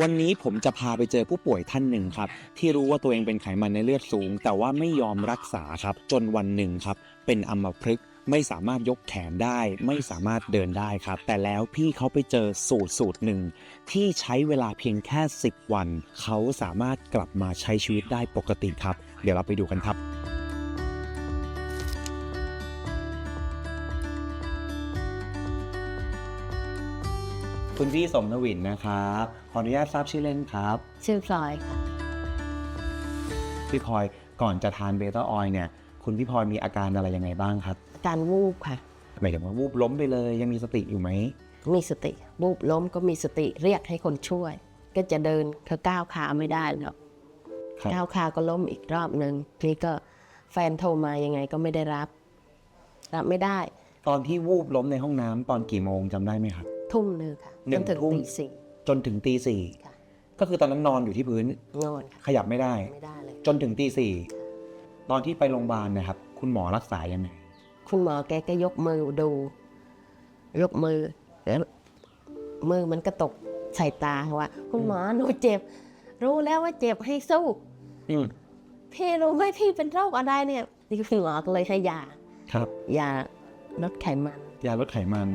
วันนี้ผมจะพาไปเจอผู้ป่วยท่านหนึ่งครับ ที่รู้ว่าตัวเองเป็นไขมันในเลือดสูง แต่ว่าไม่ยอมรักษาครับ จนวันหนึ่งครับ เป็นอัมพฤกษ์ไม่สามารถยกแขนได้ ไม่สามารถเดินได้ครับ แต่แล้วพี่เขาไปเจอสูตรสูตรหนึ่ง ที่ใช้เวลาเพียงแค่ 10 วัน เขาสามารถกลับมาใช้ชีวิตได้ปกติครับ เดี๋ยวเราไปดูกันครับ คุณพี่สมนวินนะครับ ขออนุญาตทราบชื่อเล่นครับ ชื่อพลอยค่ะ พี่พลอยก่อนจะทานเบต้าออยล์เนี่ย คุณพี่พลอยมีอาการอะไรยังไงบ้างครับการวูบค่ะ หมายถึงว่าวูบล้มไปเลยยังมีสติอยู่ไหม มีสติวูบล้มก็มีสติเรียกให้คนช่วย ก็จะเดินเขาก้าวขาไม่ได้หรอกครับ ก้าวขาก็ล้มอีกรอบหนึ่งนี่ก็แฟนโทรมายังไงก็ไม่ได้รับ รับไม่ได้ ตอนที่วูบล้มในห้องน้ำตอนกี่โมงจำได้ไหมครับ ทุ่มหนึงค่ะหนึ่จงนถึงทุ่มตีสี่จนถึงตีสี่ค่ะก็คือตอนนั้นนอนอยู่ที่พื้นนอนค่ะขยับไม่ได้ไม่ได้เลยจนถึงตีสี่ตอนที่ไปโรงพยาบาลนะครับ คุณหมอรักษายังไงคุณหมอแกก็ยกมือดู ยกมือแล้วมือมันก็ตกใส่ตาว่า คุณหมอหนูเจ็บ รู้แล้วว่าเจ็บให้สู้อืมพี่รู้ไหมพี่เป็นโรคอะไรเนี่ยนี่คุณหมอก็เลยให้ยาครับยาลดไขมัน ยาลดไขมัน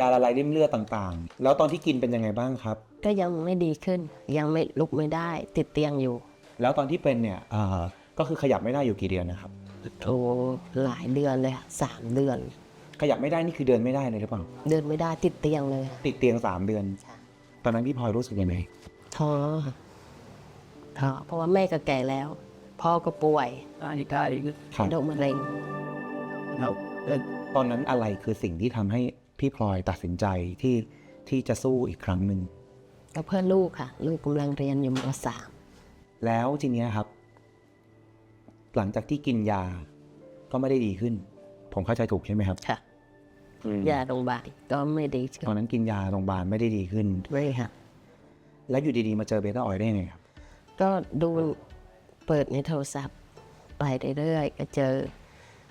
ยาละลายริ่มเลือดต่างๆ แล้วตอนที่กินเป็นยังไงบ้างครับ ก็ยังไม่ดีขึ้น ยังไม่ลุกไม่ได้ติดเตียงอยู่ แล้วตอนที่เป็นเนี่ยเอ่อก็คือขยับไม่ได้อยู่กี่เดือนนะครับ โอ้หลายเดือนเลยค่ะสามเดือน ขยับไม่ได้นี่คือเดินไม่ได้เลยหรือเปล่า เดินไม่ได้ติดเตียงเลย ติดเตียงสามเดือน ค่ะ ตอนนั้นพี่พลอยรู้สึกยังไง ท้อค่ะท้อเพราะว่าแม่ก็แก่แล้ว พ่อก็ป่วยครับโรคมะเร็ง ตอนนั้นอะไรคือสิ่งที่ทำให้ พี่พลอยตัดสินใจที่ที่จะสู้อีกครั้งหนึ่งก็เพื่อลูกค่ะ ลูกกำลังเรียนอยู่มสามแล้วทีเนี้ยครับ หลังจากที่กินยาก็ไม่ได้ดีขึ้น ผมเข้าใจถูกใช่ไหมครับค่ะยาโรงพยาบาลก็ไม่ดีขึ้นตอนนั้นกินยาโรงพยาบาลไม่ได้ดีขึ้น ไม่ค่ะ แล้วอยู่ดีๆ มาเจอเบต้าออยล์ได้ยังไงครับ ก็ดูเปิดในโทรศัพท์ไปเรื่อยๆก็เจอ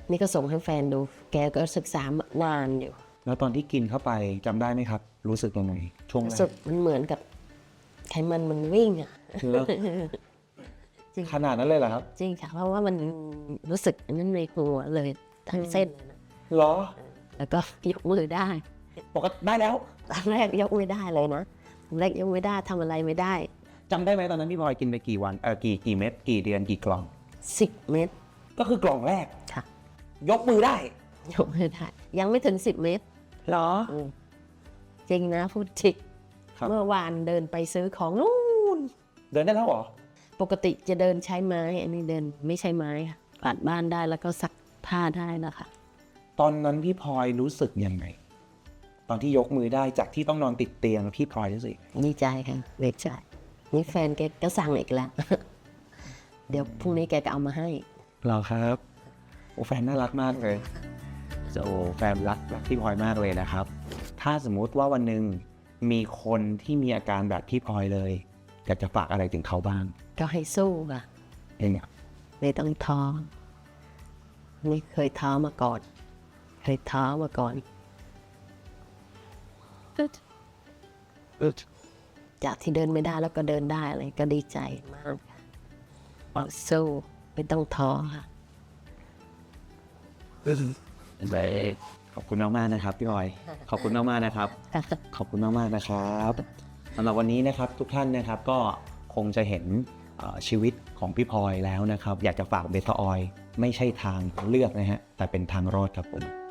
นี่ก็ส่งให้แฟนดู แกก็ศึกษานานอยู่ แล้วตอนที่กินเข้าไปจำได้ไหมครับ รู้สึกยังไงช่วงแรรู้สึกกมันเหมือนกับไขมันมันวิ่งอะแล้วจริง ขนาดนั้นเลยเหรอครับจริงค่ะเพราะว่ามันรู้สึกอันนั้นในหัวเลยทั้งเส้นเลยนะเหรอแล้วก็ยกมือได้ ปกติได้แล้วตอนแรกยกไม่ได้เลยนะตอนแรกยกไม่ได้ทำอะไรไม่ได้จำได้ไหมตอนนั้นพี่พลอยกินไปกี่วันเออกี่กี่เม็ดกี่เดือนกี่กล่อง สิบเมตร ก็คือกล่องแรกค่ะ ยกมือได้ ยกไม่ได้ ยังไม่ถึงสิบเมตรเหรออืมจริงนะพูดจริงครับ เมื่อวานเดินไปซื้อของนู่น เดินได้แล้วเหรอ ปกติจะเดินใช้ไม้ อันนี้เดินไม่ใช้ไม้ค่ะกวาดบ้านได้แล้วก็ซักผ้าได้แล้วค่ะ ตอนนั้นพี่พลอยรู้สึกยังไง ตอนที่ยกมือได้จากที่ต้องนอนติดเตียงพี่พลอยรู้สึกยังไงดีใจค่ะเวกใจนี่แฟนแกก็สั่งอีกแล้ว เดี๋ยวพรุ่งนี้แกก็เอามาให้ เหรอครับ โอ้แฟนน่ารักมากเลย โอ้แฟนรักรักพี่พลอยมากเลยนะครับ ถ้าสมมุติว่าวันหนึ่งมีคนที่มีอาการแบบพี่พลอยเลยอยากจะฝากอะไรถึงเขาบ้าง ก็ให้สู้ค่ะเองเนี่ยไม่ต้องท้อนี่เคยท้อมาก่อน เคยท้อมาก่อนจากที่เดินไม่ได้แล้วก็เดินได้อะไรก็ดีใจมากค่ะสู้ไม่ต้องท้อค่ะ ขอบคุณมากๆนะครับพี่พลอย ขอบคุณมากๆนะครับ ขอบคุณมากๆนะครับสำหรับวันนี้นะครับทุกท่านนะครับก็คงจะเห็นเอ่อชีวิตของพี่พลอยแล้วนะครับ อยากจะฝากเบต้าออยล์ไม่ใช่ทางเลือกนะฮะแต่เป็นทางรอดครับผม